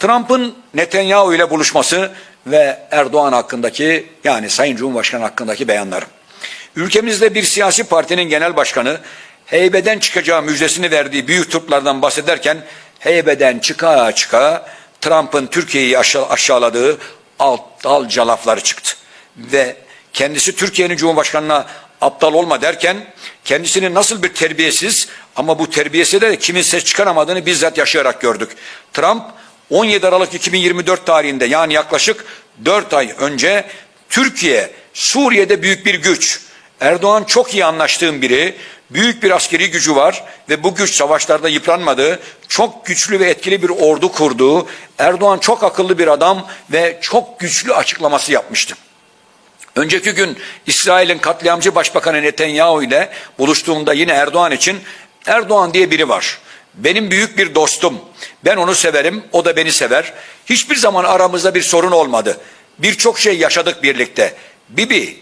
Trump'ın Netanyahu ile buluşması ve Erdoğan hakkındaki yani Sayın Cumhurbaşkanı hakkındaki beyanları. Ülkemizde bir siyasi partinin genel başkanı heybeden çıkacağı müjdesini verdiği büyük turplardan bahsederken heybeden çıka çıka Trump'ın Türkiye'yi aşağı, aşağıladığı aptalca lafları çıktı. Ve kendisi Türkiye'nin Cumhurbaşkanı'na aptal olma derken kendisinin nasıl bir terbiyesiz ama bu terbiyesi de kimin ses çıkaramadığını bizzat yaşayarak gördük. Trump 17 Aralık 2024 tarihinde yani yaklaşık 4 ay önce Türkiye Suriye'de büyük bir güç. Erdoğan çok iyi anlaştığım biri, büyük bir askeri gücü var ve bu güç savaşlarda yıpranmadı. Çok güçlü ve etkili bir ordu kurdu. Erdoğan çok akıllı bir adam ve çok güçlü açıklaması yapmıştı. Önceki gün İsrail'in katliamcı başbakanı Netanyahu ile buluştuğumda yine Erdoğan için Erdoğan diye biri var. Benim büyük bir dostum. Ben onu severim, o da beni sever. Hiçbir zaman aramızda bir sorun olmadı. Birçok şey yaşadık birlikte. Bibi,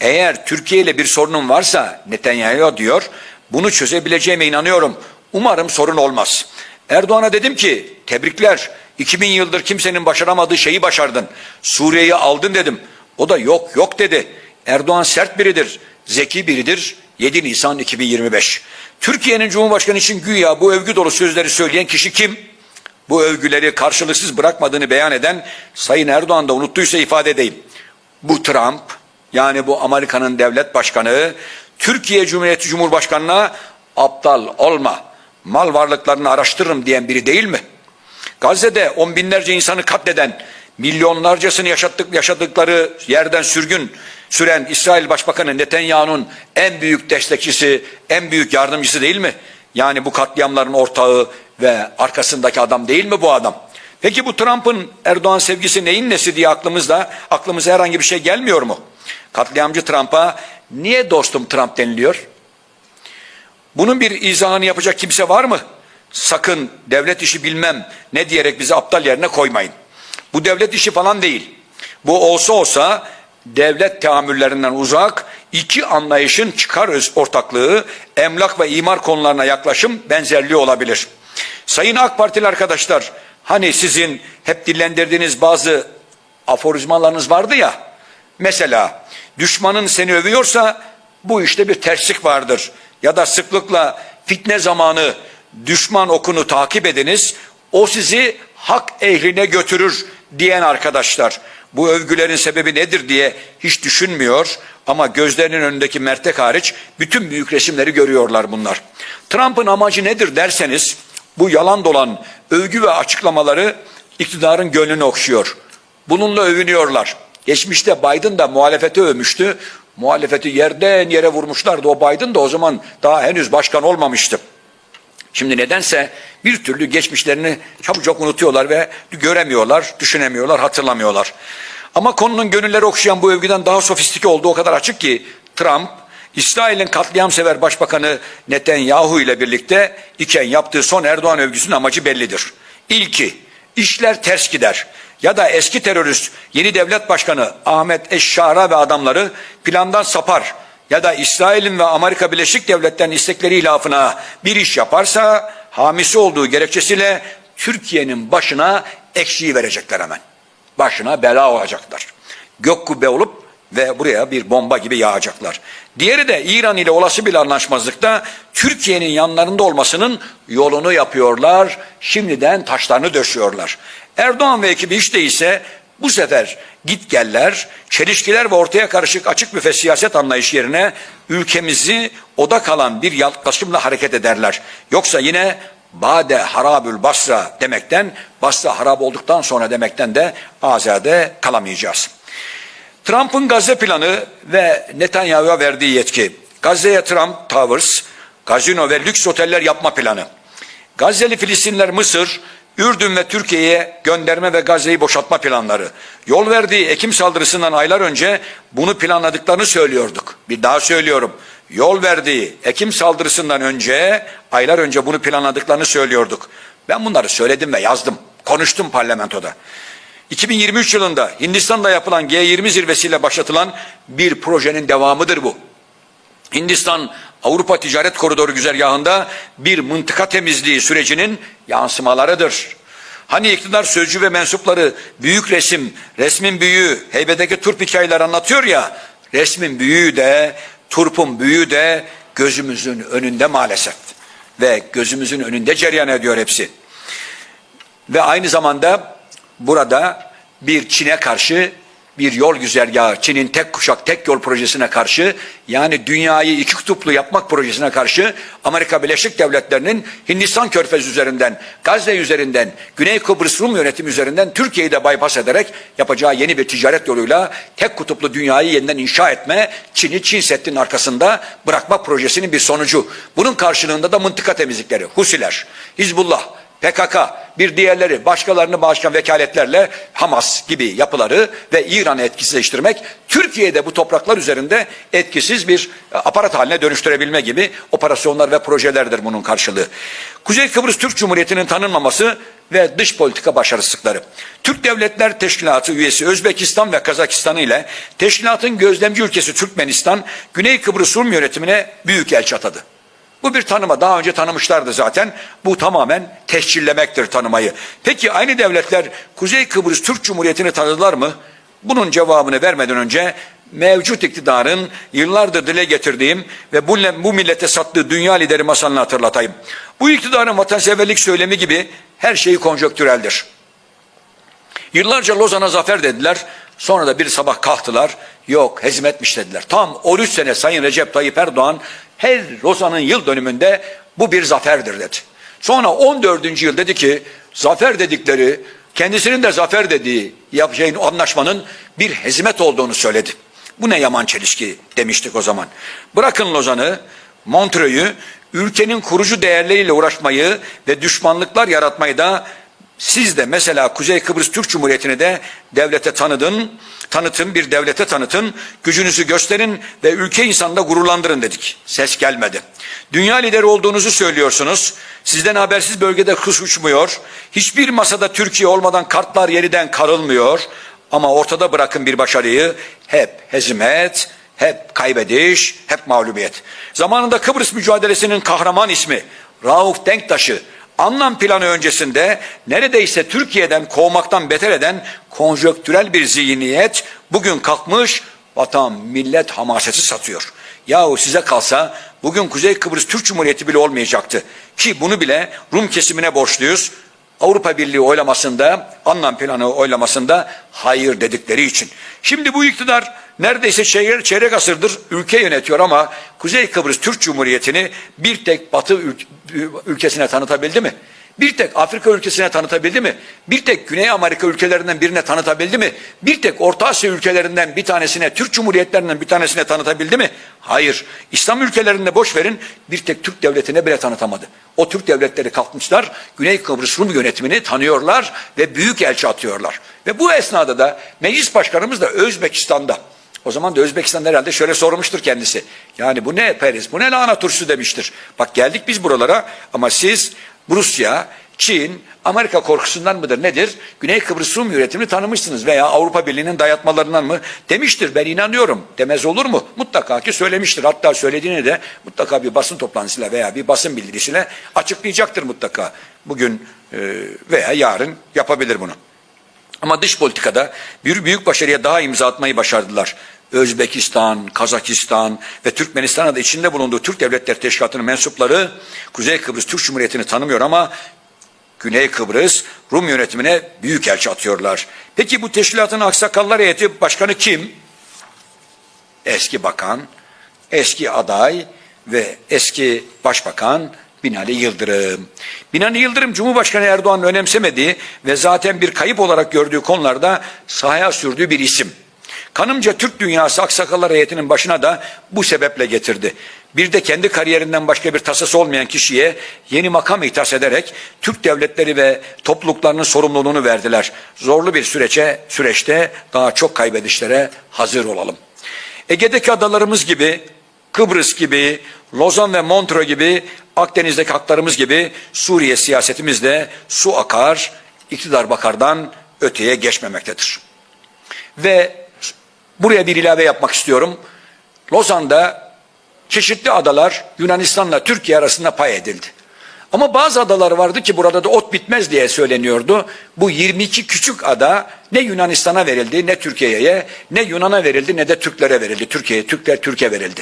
eğer Türkiye ile bir sorunun varsa Netanyahu diyor, bunu çözebileceğime inanıyorum. Umarım sorun olmaz. Erdoğan'a dedim ki, tebrikler. 2000 yıldır kimsenin başaramadığı şeyi başardın. Suriye'yi aldın dedim. O da yok yok dedi. Erdoğan sert biridir, zeki biridir. 7 Nisan 2025. Türkiye'nin Cumhurbaşkanı için güya bu övgü dolu sözleri söyleyen kişi kim? Bu övgüleri karşılıksız bırakmadığını beyan eden Sayın Erdoğan da unuttuysa ifade edeyim. Bu Trump yani bu Amerika'nın devlet başkanı Türkiye Cumhuriyeti Cumhurbaşkanı'na aptal olma mal varlıklarını araştırırım diyen biri değil mi? Gazze'de on binlerce insanı katleden, milyonlarcasını yaşattık, yaşadıkları yerden sürgün süren İsrail Başbakanı Netanyahu'nun en büyük destekçisi, en büyük yardımcısı değil mi? Yani bu katliamların ortağı ve arkasındaki adam değil mi bu adam? Peki bu Trump'ın Erdoğan sevgisi neyin nesi diye aklımızda, aklımıza herhangi bir şey gelmiyor mu? Katliamcı Trump'a niye dostum Trump deniliyor? Bunun bir izahını yapacak kimse var mı? Sakın devlet işi bilmem ne diyerek bizi aptal yerine koymayın. Bu devlet işi falan değil. Bu olsa olsa devlet teamüllerinden uzak iki anlayışın çıkar ortaklığı, emlak ve imar konularına yaklaşım benzerliği olabilir. Sayın AK Partili arkadaşlar, hani sizin hep dillendirdiğiniz bazı aforizmalarınız vardı ya, mesela düşmanın seni övüyorsa bu işte bir terslik vardır. Ya da sıklıkla fitne zamanı düşman okunu takip ediniz, o sizi hak ehline götürür diyen arkadaşlar. Bu övgülerin sebebi nedir diye hiç düşünmüyor ama gözlerinin önündeki mertek hariç bütün büyük resimleri görüyorlar bunlar. Trump'ın amacı nedir derseniz bu yalan dolan övgü ve açıklamaları iktidarın gönlünü okşuyor. Bununla övünüyorlar. Geçmişte Biden da muhalefeti övmüştü. Muhalefeti yerden yere vurmuşlardı. O Biden da o zaman daha henüz başkan olmamıştı. Şimdi nedense bir türlü geçmişlerini çabucak unutuyorlar ve göremiyorlar, düşünemiyorlar, hatırlamıyorlar. Ama konunun gönülleri okşayan bu övgüden daha sofistike olduğu o kadar açık ki Trump, İsrail'in katliamsever başbakanı Netanyahu ile birlikte iken yaptığı son Erdoğan övgüsünün amacı bellidir. İlki, işler ters gider ya da eski terörist yeni devlet başkanı Ahmet Eşşara ve adamları plandan sapar ya da İsrail'in ve Amerika Birleşik Devletleri'nin istekleri ilafına bir iş yaparsa hamisi olduğu gerekçesiyle Türkiye'nin başına ekşiyi verecekler hemen. Başına bela olacaklar. Gök kubbe olup ve buraya bir bomba gibi yağacaklar. Diğeri de İran ile olası bir anlaşmazlıkta Türkiye'nin yanlarında olmasının yolunu yapıyorlar. Şimdiden taşlarını döşüyorlar. Erdoğan ve ekibi hiç değilse bu sefer git geller, çelişkiler ve ortaya karışık açık büfe siyaset anlayış yerine ülkemizi oda kalan bir yaklaşımla hareket ederler. Yoksa yine Bade harabül Basra demekten, Basra harap olduktan sonra demekten de azade kalamayacağız. Trump'ın Gazze planı ve Netanyahu'ya verdiği yetki. Gazze'ye Trump Towers, gazino ve lüks oteller yapma planı. Gazze'li Filistinler Mısır, Ürdün ve Türkiye'ye gönderme ve Gazze'yi boşaltma planları. Yol verdiği Ekim saldırısından aylar önce bunu planladıklarını söylüyorduk. Bir daha söylüyorum. Yol verdiği Ekim saldırısından önce, aylar önce bunu planladıklarını söylüyorduk. Ben bunları söyledim ve yazdım. Konuştum parlamentoda. 2023 yılında Hindistan'da yapılan G20 zirvesiyle başlatılan bir projenin devamıdır bu. Hindistan Avrupa Ticaret Koridoru güzergahında bir mıntıka temizliği sürecinin yansımalarıdır. Hani iktidar sözcü ve mensupları büyük resim, resmin büyüğü, heybedeki turp hikayeler anlatıyor ya, resmin büyüğü de, turpun büyüğü de gözümüzün önünde maalesef. Ve gözümüzün önünde cereyan ediyor hepsi. Ve aynı zamanda burada bir Çin'e karşı bir yol güzergahı, Çin'in tek kuşak tek yol projesine karşı yani dünyayı iki kutuplu yapmak projesine karşı Amerika Birleşik Devletleri'nin Hindistan Körfezi üzerinden, Gazze üzerinden, Güney Kıbrıs Rum yönetimi üzerinden Türkiye'yi de bypass ederek yapacağı yeni bir ticaret yoluyla tek kutuplu dünyayı yeniden inşa etme, Çin'i Çin Seddi'nin arkasında bırakma projesinin bir sonucu. Bunun karşılığında da mıntıka temizlikleri, Husiler, Hizbullah, PKK, bir diğerleri başkalarını başkan vekaletlerle Hamas gibi yapıları ve İran'ı etkisizleştirmek, Türkiye'de bu topraklar üzerinde etkisiz bir aparat haline dönüştürebilme gibi operasyonlar ve projelerdir bunun karşılığı. Kuzey Kıbrıs Türk Cumhuriyeti'nin tanınmaması ve dış politika başarısızlıkları. Türk Devletler Teşkilatı üyesi Özbekistan ve Kazakistan ile teşkilatın gözlemci ülkesi Türkmenistan, Güney Kıbrıs Rum yönetimine büyük elçi atadı. Bu bir tanıma. Daha önce tanımışlardı zaten. Bu tamamen tescillemektir tanımayı. Peki aynı devletler Kuzey Kıbrıs Türk Cumhuriyeti'ni tanıdılar mı? Bunun cevabını vermeden önce mevcut iktidarın yıllardır dile getirdiğim ve bu, bu millete sattığı dünya lideri masalını hatırlatayım. Bu iktidarın vatanseverlik söylemi gibi her şeyi konjöktüreldir. Yıllarca Lozan'a zafer dediler. Sonra da bir sabah kalktılar. Yok hezmetmiş dediler. Tam 13 sene Sayın Recep Tayyip Erdoğan her Lozan'ın yıl dönümünde bu bir zaferdir dedi. Sonra 14. yıl dedi ki zafer dedikleri kendisinin de zafer dediği yapacağın anlaşmanın bir hizmet olduğunu söyledi. Bu ne yaman çelişki demiştik o zaman. Bırakın Lozan'ı, Montreux'u, ülkenin kurucu değerleriyle uğraşmayı ve düşmanlıklar yaratmayı da siz de mesela Kuzey Kıbrıs Türk Cumhuriyeti'ni de devlete tanıdın, tanıtın, bir devlete tanıtın, gücünüzü gösterin ve ülke insanında gururlandırın dedik. Ses gelmedi. Dünya lideri olduğunuzu söylüyorsunuz. Sizden habersiz bölgede kuş uçmuyor. Hiçbir masada Türkiye olmadan kartlar yeniden karılmıyor. Ama ortada bırakın bir başarıyı hep hezimet, hep kaybediş, hep mağlubiyet. Zamanında Kıbrıs mücadelesinin kahraman ismi Rauf Denktaş'ı anlam planı öncesinde neredeyse Türkiye'den kovmaktan beter eden konjöktürel bir zihniyet bugün kalkmış vatan millet hamaseti satıyor. Yahu size kalsa bugün Kuzey Kıbrıs Türk Cumhuriyeti bile olmayacaktı. Ki bunu bile Rum kesimine borçluyuz. Avrupa Birliği oylamasında, anlam planı oylamasında hayır dedikleri için. Şimdi bu iktidar neredeyse çeyrek, çeyrek asırdır ülke yönetiyor ama Kuzey Kıbrıs Türk Cumhuriyeti'ni bir tek Batı ülkesine tanıtabildi mi? Bir tek Afrika ülkesine tanıtabildi mi? Bir tek Güney Amerika ülkelerinden birine tanıtabildi mi? Bir tek Orta Asya ülkelerinden bir tanesine, Türk Cumhuriyetlerinden bir tanesine tanıtabildi mi? Hayır. İslam ülkelerinde boş verin bir tek Türk devletine bile tanıtamadı. O Türk devletleri kalkmışlar, Güney Kıbrıs Rum yönetimini tanıyorlar ve büyük elçi atıyorlar. Ve bu esnada da meclis başkanımız da Özbekistan'da. O zaman da Özbekistan herhalde şöyle sormuştur kendisi. Yani bu ne periz, bu ne lahana turşusu demiştir. Bak geldik biz buralara ama siz Rusya, Çin, Amerika korkusundan mıdır nedir? Güney Kıbrıs Rum yönetimini tanımışsınız veya Avrupa Birliği'nin dayatmalarından mı? Demiştir ben inanıyorum. Demez olur mu? Mutlaka ki söylemiştir. Hatta söylediğini de mutlaka bir basın toplantısıyla veya bir basın bildirisiyle açıklayacaktır mutlaka. Bugün e, veya yarın yapabilir bunu. Ama dış politikada bir büyük başarıya daha imza atmayı başardılar. Özbekistan, Kazakistan ve Türkmenistan'da da içinde bulunduğu Türk Devletleri Teşkilatı'nın mensupları Kuzey Kıbrıs Türk Cumhuriyeti'ni tanımıyor ama Güney Kıbrıs Rum yönetimine büyük elçi atıyorlar. Peki bu teşkilatın aksakallar heyeti başkanı kim? Eski bakan, eski aday ve eski başbakan Binali Yıldırım. Binali Yıldırım Cumhurbaşkanı Erdoğan'ın önemsemediği ve zaten bir kayıp olarak gördüğü konularda sahaya sürdüğü bir isim. Kanımca Türk dünyası aksakallar heyetinin başına da bu sebeple getirdi. Bir de kendi kariyerinden başka bir tasası olmayan kişiye yeni makam ihtas ederek Türk devletleri ve topluluklarının sorumluluğunu verdiler. Zorlu bir süreçe, süreçte daha çok kaybedişlere hazır olalım. Ege'deki adalarımız gibi, Kıbrıs gibi, Lozan ve Montreux gibi, Akdeniz'deki haklarımız gibi Suriye siyasetimizde su akar, iktidar bakardan öteye geçmemektedir. Ve Buraya bir ilave yapmak istiyorum. Lozan'da çeşitli adalar Yunanistan'la Türkiye arasında pay edildi. Ama bazı adalar vardı ki burada da ot bitmez diye söyleniyordu. Bu 22 küçük ada ne Yunanistan'a verildi, ne Türkiye'ye, ne Yunan'a verildi, ne de Türklere verildi. Türkiye'ye, Türkler Türkiye verildi.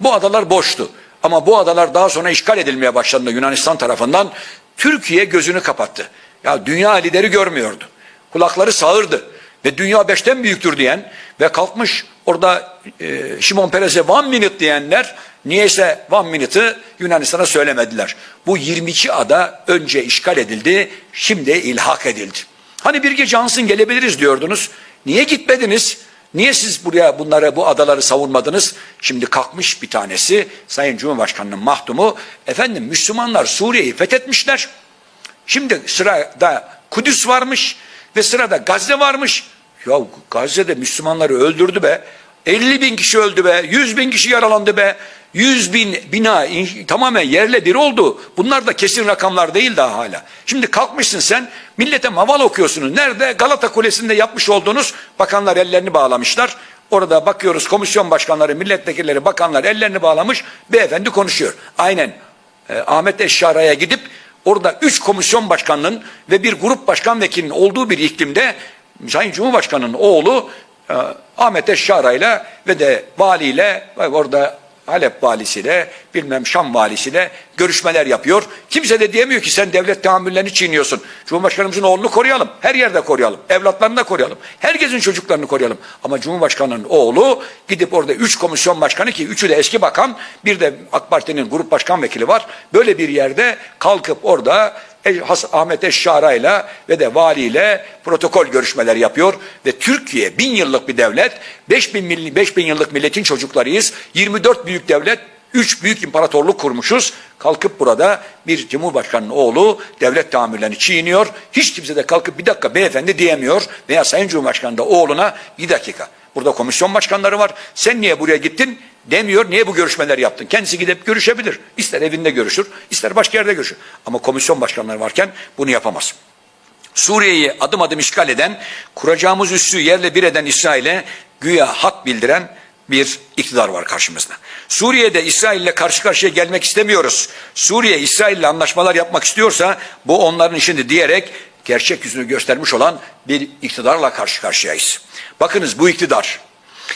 Bu adalar boştu. Ama bu adalar daha sonra işgal edilmeye başlandı Yunanistan tarafından. Türkiye gözünü kapattı. Ya dünya lideri görmüyordu. Kulakları sağırdı. Ve dünya beşten büyüktür diyen ve kalkmış orada e, Şimon Peres'e one minute diyenler niyeyse one minute'ı Yunanistan'a söylemediler. Bu 22 ada önce işgal edildi, şimdi ilhak edildi. Hani bir gece ansın gelebiliriz diyordunuz. Niye gitmediniz? Niye siz buraya bunları bu adaları savunmadınız? Şimdi kalkmış bir tanesi Sayın Cumhurbaşkanı'nın mahdumu efendim Müslümanlar Suriye'yi fethetmişler. Şimdi sırada Kudüs varmış ve sırada Gazze varmış. Ya Gazze'de Müslümanları öldürdü be. 50 bin kişi öldü be. 100 bin kişi yaralandı be. 100 bin bina in- tamamen yerle bir oldu. Bunlar da kesin rakamlar değil daha hala. Şimdi kalkmışsın sen millete maval okuyorsunuz. Nerede? Galata Kulesi'nde yapmış olduğunuz bakanlar ellerini bağlamışlar. Orada bakıyoruz komisyon başkanları, milletvekilleri, bakanlar ellerini bağlamış. Beyefendi konuşuyor. Aynen e, Ahmet Eşşara'ya gidip orada üç komisyon başkanının ve bir grup başkan vekilinin olduğu bir iklimde Sayın Cumhurbaşkanı'nın oğlu e, Ahmet Eşşara'yla ve de valiyle orada Halep valisiyle bilmem Şam valisiyle görüşmeler yapıyor. Kimse de diyemiyor ki sen devlet tahammüllerini çiğniyorsun. Cumhurbaşkanımızın oğlunu koruyalım. Her yerde koruyalım. Evlatlarını da koruyalım. Herkesin çocuklarını koruyalım. Ama Cumhurbaşkanı'nın oğlu gidip orada üç komisyon başkanı ki üçü de eski bakan bir de AK Parti'nin grup başkan vekili var. Böyle bir yerde kalkıp orada Ahmet Eşşara'yla ve de valiyle protokol görüşmeleri yapıyor ve Türkiye bin yıllık bir devlet, 5000 milli 5000 yıllık milletin çocuklarıyız. 24 büyük devlet, 3 büyük imparatorluk kurmuşuz. Kalkıp burada bir cumhurbaşkanının oğlu devlet tahammüllerini çiğniyor. Hiç kimse de kalkıp bir dakika beyefendi diyemiyor veya sayın cumhurbaşkanı da oğluna bir dakika. Burada komisyon başkanları var. Sen niye buraya gittin? Demiyor. Niye bu görüşmeler yaptın? Kendisi gidip görüşebilir. İster evinde görüşür, ister başka yerde görüşür. Ama komisyon başkanları varken bunu yapamaz. Suriye'yi adım adım işgal eden, kuracağımız üssü yerle bir eden İsrail'e güya hat bildiren bir iktidar var karşımızda. Suriye'de İsrail'le karşı karşıya gelmek istemiyoruz. Suriye İsrail'le anlaşmalar yapmak istiyorsa bu onların işinde diyerek gerçek yüzünü göstermiş olan bir iktidarla karşı karşıyayız. Bakınız bu iktidar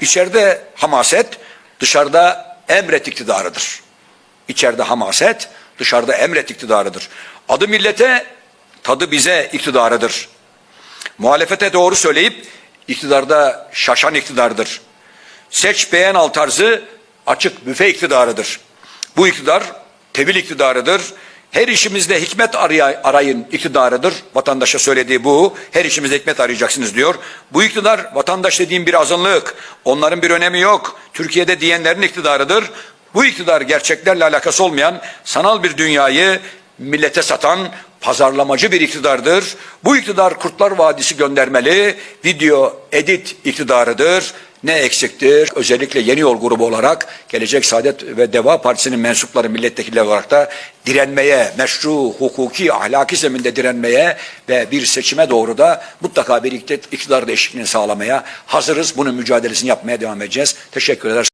içeride hamaset, dışarıda emret iktidarıdır. İçeride hamaset, dışarıda emret iktidarıdır. Adı millete, tadı bize iktidarıdır. Muhalefete doğru söyleyip iktidarda şaşan iktidardır. Seç beğen al tarzı açık büfe iktidarıdır. Bu iktidar tevil iktidarıdır. Her işimizde hikmet arayın iktidarıdır. Vatandaşa söylediği bu. Her işimizde hikmet arayacaksınız diyor. Bu iktidar vatandaş dediğim bir azınlık. Onların bir önemi yok. Türkiye'de diyenlerin iktidarıdır. Bu iktidar gerçeklerle alakası olmayan sanal bir dünyayı millete satan pazarlamacı bir iktidardır. Bu iktidar Kurtlar Vadisi göndermeli, video edit iktidarıdır. Ne eksiktir? Özellikle Yeni Yol grubu olarak Gelecek Saadet ve Deva Partisi'nin mensupları milletvekilleri olarak da direnmeye, meşru, hukuki, ahlaki zeminde direnmeye ve bir seçime doğru da mutlaka bir iktidar değişikliğini sağlamaya hazırız. Bunun mücadelesini yapmaya devam edeceğiz. Teşekkür eder.